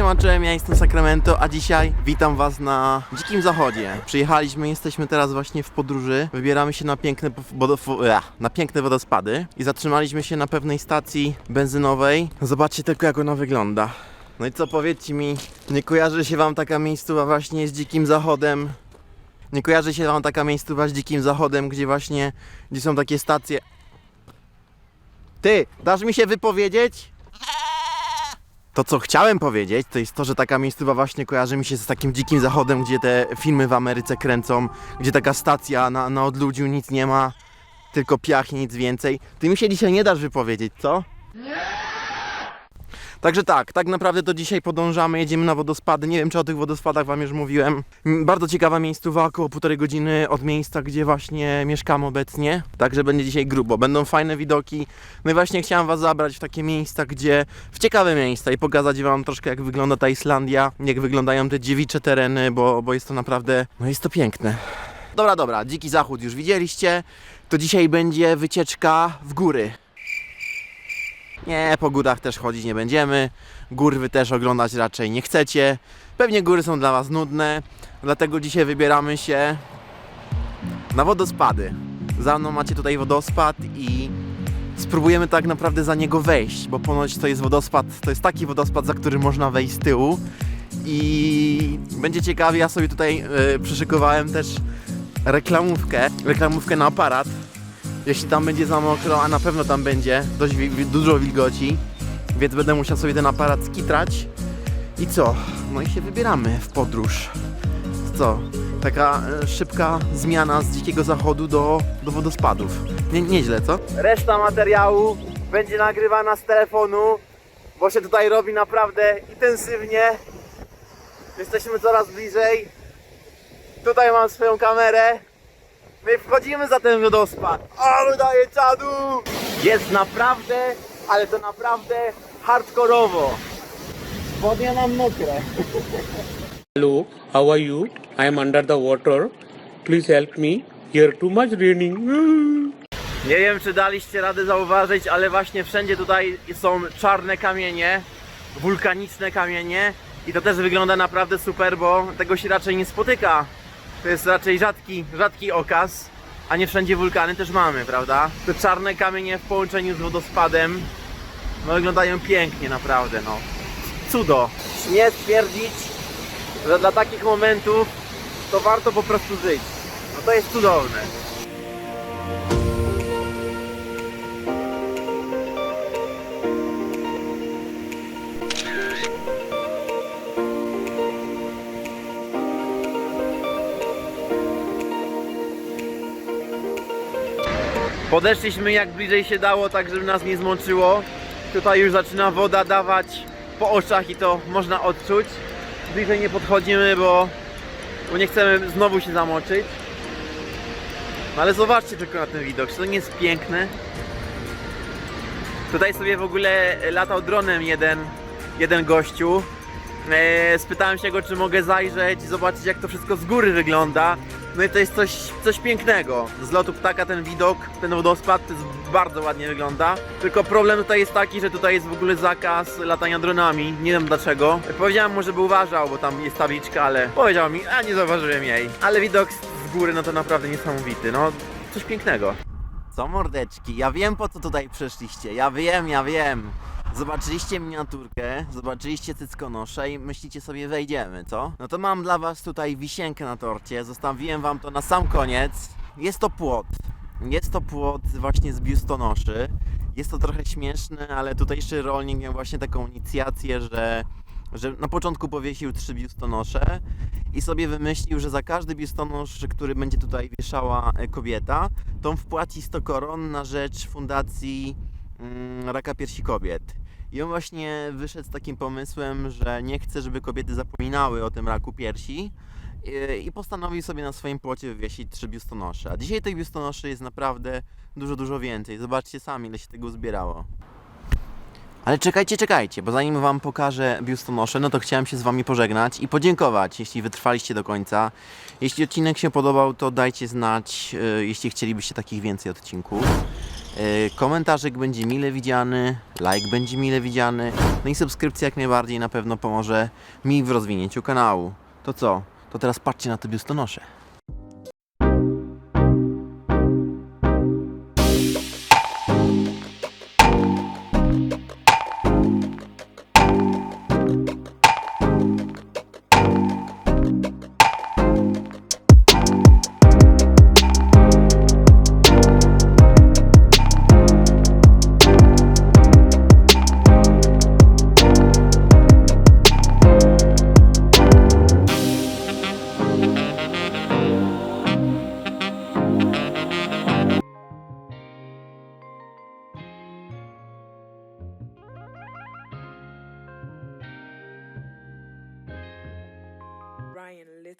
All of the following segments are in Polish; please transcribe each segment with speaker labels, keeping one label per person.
Speaker 1: siema, czołem, ja jestem Sacramento, a dzisiaj witam was na Dzikim Zachodzie. Przyjechaliśmy, jesteśmy teraz właśnie w podróży, wybieramy się na piękne, na piękne wodospady i zatrzymaliśmy się na pewnej stacji benzynowej. Zobaczcie tylko jak ona wygląda. No i co powiedzcie mi, nie kojarzy się wam taka miejscowa właśnie z Dzikim Zachodem? Nie kojarzy się wam taka miejscowa z Dzikim Zachodem, gdzie właśnie, gdzie są takie stacje... Ty, dasz mi się wypowiedzieć? To co chciałem powiedzieć, to jest to, że taka miejscowa właśnie kojarzy mi się z takim dzikim zachodem, gdzie te filmy w Ameryce kręcą, gdzie taka stacja na, na odludziu nic nie ma, tylko piach i nic więcej. Ty mi się dzisiaj nie dasz wypowiedzieć, co? Także tak, tak naprawdę to dzisiaj podążamy, jedziemy na wodospady. Nie wiem, czy o tych wodospadach Wam już mówiłem. Bardzo ciekawa miejscowa, około półtorej godziny od miejsca, gdzie właśnie mieszkam obecnie. Także będzie dzisiaj grubo. Będą fajne widoki. No i właśnie chciałem Was zabrać w takie miejsca, gdzie... w ciekawe miejsca i pokazać Wam troszkę, jak wygląda ta Islandia, jak wyglądają te dziewicze tereny, bo, bo jest to naprawdę... no jest to piękne. Dobra, dobra, dziki zachód już widzieliście. To dzisiaj będzie wycieczka w góry. Nie, po górach też chodzić nie będziemy. Gór wy też oglądać raczej nie chcecie. Pewnie góry są dla Was nudne, dlatego dzisiaj wybieramy się na wodospady. Za mną macie tutaj wodospad i spróbujemy tak naprawdę za niego wejść, bo ponoć to jest wodospad, to jest taki wodospad, za który można wejść z tyłu. I będzie ciekawie, ja sobie tutaj y, przyszykowałem też reklamówkę, reklamówkę na aparat, jeśli tam będzie za mokro, a na pewno tam będzie dość dużo wilgoci, więc będę musiał sobie ten aparat skitrać. I co? No i się wybieramy w podróż. Co? Taka e, szybka zmiana z dzikiego zachodu do, do wodospadów. Nie, nieźle, co? Reszta materiału będzie nagrywana z telefonu, bo się tutaj robi naprawdę intensywnie. Jesteśmy coraz bliżej. Tutaj mam swoją kamerę. My wchodzimy za ten wodospad. Ale daje czadu! Jest naprawdę, ale to naprawdę hardkorowo. Spodnie mam mokre.
Speaker 2: Hello, how are you? I am under the water. Please help me. Here too much raining.
Speaker 1: Nie wiem, czy daliście radę zauważyć, ale właśnie wszędzie tutaj są czarne kamienie, wulkaniczne kamienie i to też wygląda naprawdę super, bo tego się raczej nie spotyka. To jest raczej rzadki, rzadki okaz, a nie wszędzie wulkany też mamy, prawda? Te czarne kamienie w połączeniu z wodospadem no wyglądają pięknie naprawdę, no. Cudo. Śmiem stwierdzić, że dla takich momentów to warto po prostu żyć. No to jest cudowne. Podeszliśmy jak bliżej się dało, tak żeby nas nie zmączyło. Tutaj już zaczyna woda dawać po oczach i to można odczuć. Bliżej nie podchodzimy, bo, bo nie chcemy znowu się zamoczyć. No ale zobaczcie tylko na ten widok, czy to nie jest piękne? Tutaj sobie w ogóle latał dronem jeden, jeden gościu. E, spytałem się go, czy mogę zajrzeć i zobaczyć, jak to wszystko z góry wygląda. No i to jest coś, coś pięknego. Z lotu ptaka ten widok, ten wodospad, bardzo ładnie wygląda. Tylko problem tutaj jest taki, że tutaj jest w ogóle zakaz latania dronami. Nie wiem dlaczego. Powiedziałem mu, żeby uważał, bo tam jest tabliczka, ale powiedział mi, a nie zauważyłem jej. Ale widok z z góry, no to naprawdę niesamowity. No, coś pięknego. Co mordeczki, ja wiem po co tutaj przyszliście, ja wiem, ja wiem. Zobaczyliście miniaturkę, zobaczyliście cyckonosze i myślicie sobie wejdziemy, co? No to mam dla was tutaj wisienkę na torcie, zostawiłem wam to na sam koniec. Jest to płot. Jest to płot właśnie z biustonoszy. Jest to trochę śmieszne, ale tutejszy rolnik miał właśnie taką inicjację, że, że na początku powiesił trzy biustonosze i sobie wymyślił, że za każdy biustonosz, który będzie tutaj wieszała e, kobieta, to on wpłaci 100 koron na rzecz fundacji mm, Raka Piersi Kobiet. I on właśnie wyszedł z takim pomysłem, że nie chce, żeby kobiety zapominały o tym raku piersi i, i postanowił sobie na swoim płocie wywiesić trzy biustonosze. A dzisiaj tych biustonoszy jest naprawdę dużo, dużo więcej. Zobaczcie sami, ile się tego zbierało. Ale czekajcie, czekajcie, bo zanim wam pokażę biustonosze, no to chciałem się z wami pożegnać i podziękować, jeśli wytrwaliście do końca. Jeśli odcinek się podobał, to dajcie znać, y, jeśli chcielibyście takich więcej odcinków. Yy, komentarzyk będzie mile widziany, like będzie mile widziany, no i subskrypcja jak najbardziej na pewno pomoże mi w rozwinięciu kanału. To co? To teraz patrzcie na te biustonosze.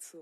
Speaker 1: 所